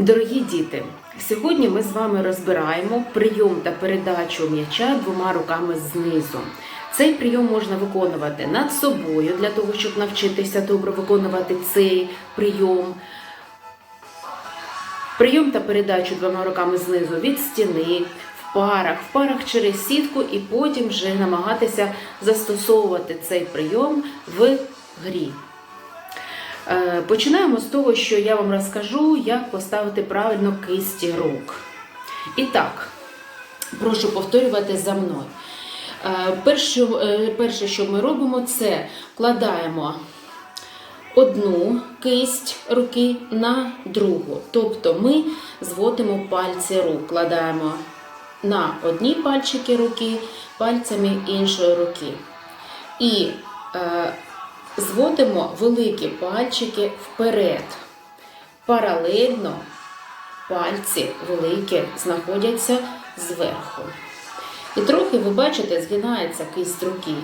Дорогі діти, сьогодні ми з вами розбираємо прийом та передачу м'яча двома руками знизу. Цей прийом можна виконувати над собою для того, щоб навчитися добре виконувати цей прийом. Прийом та передачу двома руками знизу від стіни, в парах, в парах через сітку, і потім вже намагатися застосовувати цей прийом в грі. Е, Починаємо з того, що я вам розкажу, як поставити правильно кисті рук. І так, прошу повторювати за мною. Е, Перше, перше, що ми робимо, це вкладаємо одну кисть руки на другу. Тобто ми зводимо пальці рук, вкладаємо на одні пальчики руки пальцями іншої руки. І е, зводимо великі пальчики вперед. Паралельно пальці великі знаходяться зверху. І трохи, ви бачите, згинається кисть руки.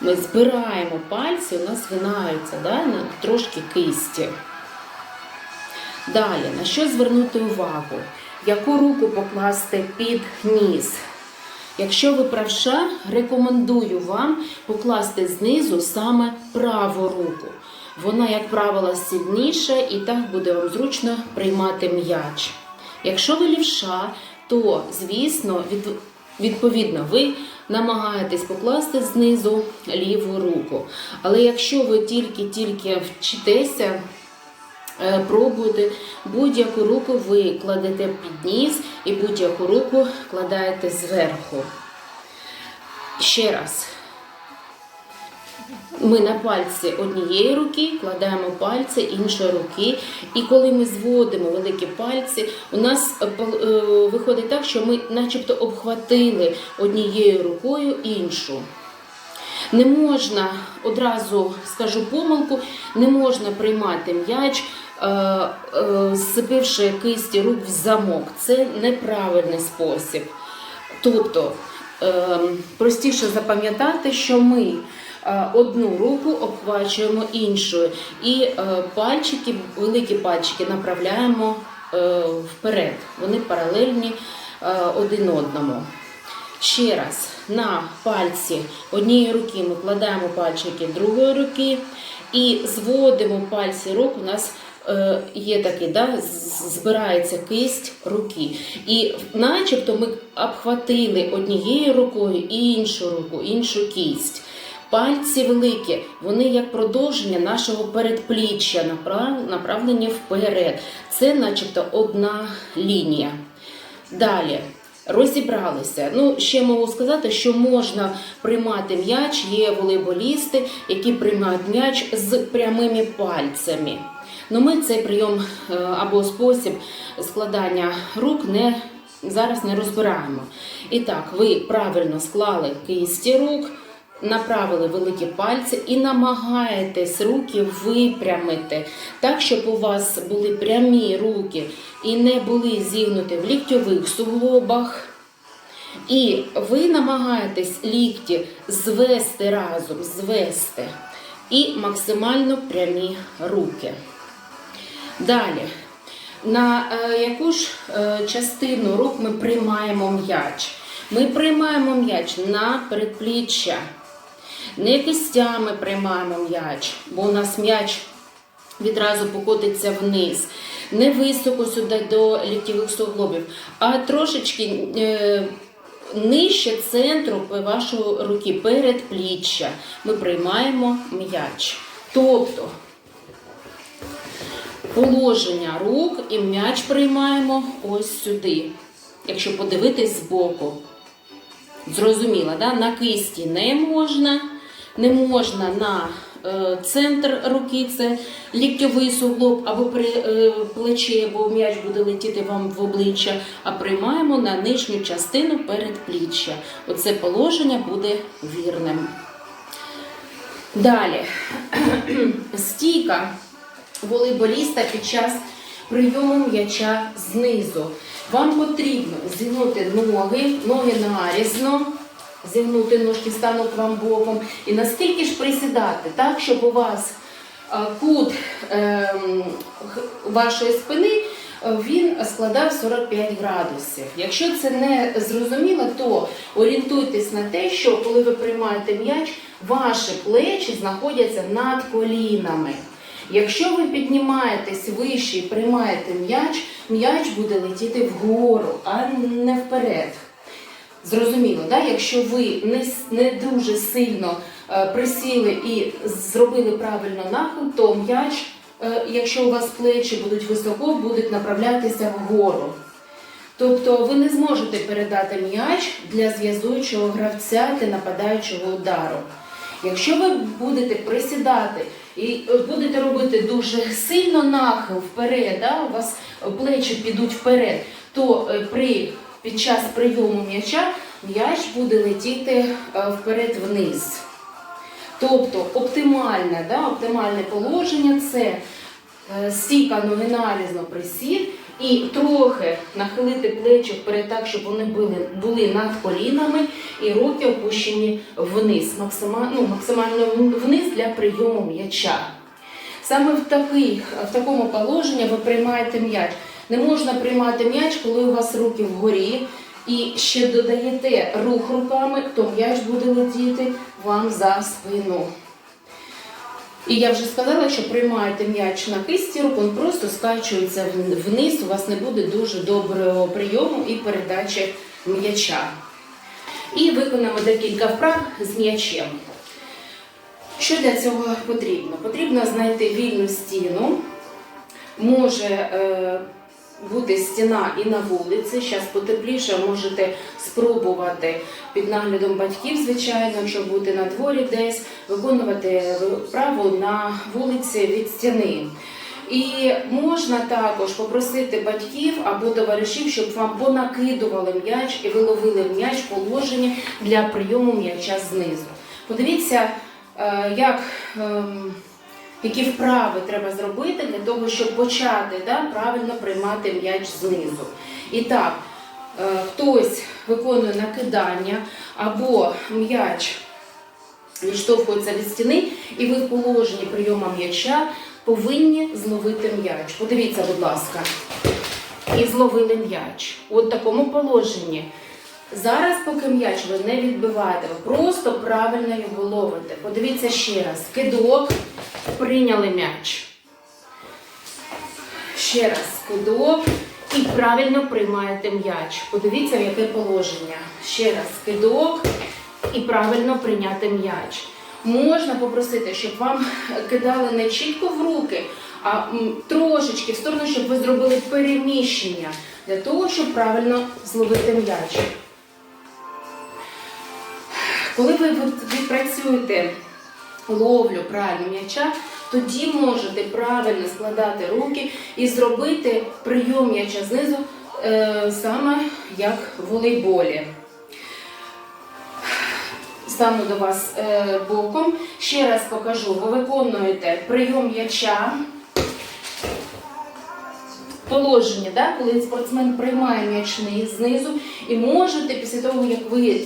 Ми збираємо пальці, у нас згинаються да, трошки кисті. Далі, на що звернути увагу? Яку руку покласти під ніс? Якщо ви правша, рекомендую вам покласти знизу саме праву руку. Вона, як правило, сильніша і так буде вам зручно приймати м'яч. Якщо ви лівша, то, звісно, від, відповідно, ви намагаєтесь покласти знизу ліву руку. Але якщо ви тільки-тільки вчитеся, Е, пробуйте будь-яку руку ви кладете під ніс і будь-яку руку кладаєте зверху. Ще раз. Ми на пальці однієї руки кладаємо пальці іншої руки. І коли ми зводимо великі пальці, у нас е, е, виходить так, що ми начебто обхватили однією рукою іншу. Не можна одразу скажу помилку, не можна приймати м'яч, е, е, кисті рук в замок. Це неправильний спосіб. Тобто е, простіше запам'ятати, що ми одну руку обхвачуємо іншою, і пальчики, великі пальчики направляємо вперед. Вони паралельні один одному. Ще раз, на пальці однієї руки ми кладаємо пальчики другої руки і зводимо пальці рук. У нас є такий, да, збирається кисть руки. І начебто ми обхватили однією рукою іншу руку, іншу кість. Пальці великі, вони як продовження нашого передпліччя, направ- направлені вперед. Це начебто одна лінія. Далі. Розібралися. Ну, ще можу сказати, що можна приймати м'яч. Є волейболісти, які приймають м'яч з прямими пальцями. Ну, ми цей прийом е, або спосіб складання рук не, зараз не розбираємо. І так, ви правильно склали кисті рук, направили великі пальці і намагаєтесь руки випрямити, так, щоб у вас були прямі руки і не були зігнуті в ліктьових суглобах. І ви намагаєтесь лікті звести разом, звести і максимально прямі руки. Далі, на е, яку ж е, частину рук ми приймаємо м'яч? Ми приймаємо м'яч на передпліччя. Не кистями приймаємо м'яч, бо у нас м'яч відразу покотиться вниз. Не високо сюди до ліктєвих суглобів, а трошечки е, нижче центру вашої руки, передпліччя. Ми приймаємо м'яч. Тобто положення рук і м'яч приймаємо ось сюди. Якщо подивитись збоку. Зрозуміло, да? на кисті не можна, не можна на е, центр руки, це ліктьовий суглоб або при е, плече, бо м'яч буде летіти вам в обличчя, а приймаємо на нижню частину передпліччя. Оце положення буде вірним. Далі. Стійка волейболіста під час прийому м'яча знизу. Вам потрібно зігнути ноги, ноги нарізно, зігнути ножки стануть вам боком. І наскільки ж присідати, так, щоб у вас е, кут ем, вашої спини е, він складав 45 градусів. Якщо це не зрозуміло, то орієнтуйтесь на те, що коли ви приймаєте м'яч, ваші плечі знаходяться над колінами. Якщо ви піднімаєтесь вище і приймаєте м'яч, м'яч буде летіти вгору, а не вперед. Зрозуміло, да? якщо ви не, не дуже сильно е, присіли і зробили правильно нахил, то м'яч, е, якщо у вас плечі будуть високо, будуть направлятися вгору. Тобто ви не зможете передати м'яч для зв'язуючого гравця для нападаючого удару. Якщо ви будете присідати і е, будете робити дуже сильно нахил вперед, да, у вас плечі підуть вперед, то е, при, під час прийому м'яча м'яч буде летіти е, вперед вниз. Тобто оптимальне, да, оптимальне положення це е, стійка номіналізно присід і трохи нахилити плечі вперед так, щоб вони були, були над колінами і руки опущені вниз, максимально, ну, максимально вниз для прийому м'яча. Саме в, такий, в такому положенні ви приймаєте м'яч. Не можна приймати м'яч, коли у вас руки вгорі, і ще додаєте рух руками, то м'яч буде летіти вам за спину. І я вже сказала, що приймаєте м'яч на кисті рук, він просто скачується вниз, у вас не буде дуже доброго прийому і передачі м'яча. І виконаємо декілька вправ з м'ячем. Що для цього потрібно? Потрібно знайти вільну стіну. Може е, бути стіна і на вулиці. Зараз потепліше можете спробувати під наглядом батьків, звичайно, якщо бути на дворі десь, виконувати вправу на вулиці від стіни. І можна також попросити батьків або товаришів, щоб вам понакидували м'яч і ви ловили м'яч в положенні для прийому м'яча знизу. Подивіться, е, як, ем, які вправи треба зробити для того, щоб почати да, правильно приймати м'яч знизу. І так, е, хтось виконує накидання або м'яч відштовхується від стіни, і ви в положенні прийому м'яча повинні зловити м'яч. Подивіться, будь ласка. І зловили м'яч. От в такому положенні. Зараз, поки м'яч ви не відбиваєте, ви просто правильно його ловите. Подивіться ще раз. Кидок, прийняли м'яч. Ще раз кидок і правильно приймаєте м'яч. Подивіться, яке положення. Ще раз кидок і правильно прийняти м'яч. Можна попросити, щоб вам кидали не чітко в руки, а трошечки в сторону, щоб ви зробили переміщення для того, щоб правильно зловити м'яч. Коли ви відпрацюєте ловлю правильно м'яча, тоді можете правильно складати руки і зробити прийом м'яча знизу е, саме як в волейболі. Стану до вас е, боком. Ще раз покажу. Ви виконуєте прийом м'яча. Положення, да? коли спортсмен приймає м'ячний знизу, і можете після того, як ви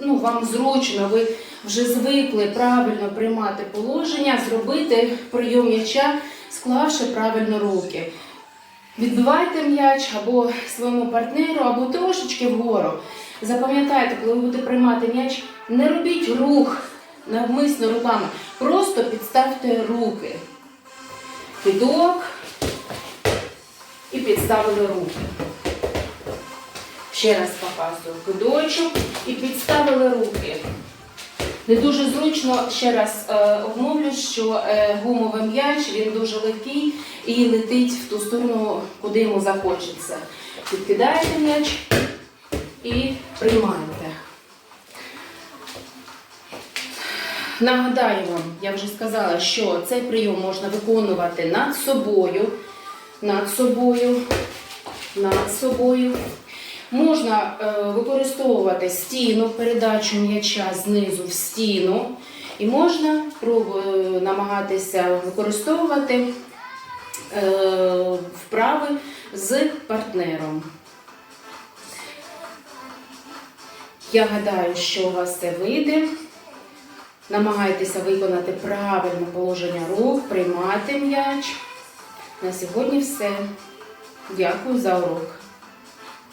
ну, вам зручно, ви вже звикли правильно приймати положення, зробити прийом м'яча, склавши правильно руки. Відбивайте м'яч або своєму партнеру, або трошечки вгору. Запам'ятайте, коли ви будете приймати м'яч, не робіть рух навмисно руками. Просто підставте руки. Кидок і підставили руки. Ще раз показую кидочок і підставили руки. Не дуже зручно, ще раз е, обмовлю, що е, гумовий м'яч він дуже легкий і летить в ту сторону, куди йому захочеться. Підкидаєте м'яч і приймаєте. Нагадаю вам, я вже сказала, що цей прийом можна виконувати над собою, над собою, над собою. Можна е, використовувати стіну, передачу м'яча знизу в стіну. І можна намагатися використовувати е, вправи з партнером. Я гадаю, що у вас це вийде. Намагайтеся виконати правильне положення рук, приймати м'яч. На сьогодні все. Дякую за урок.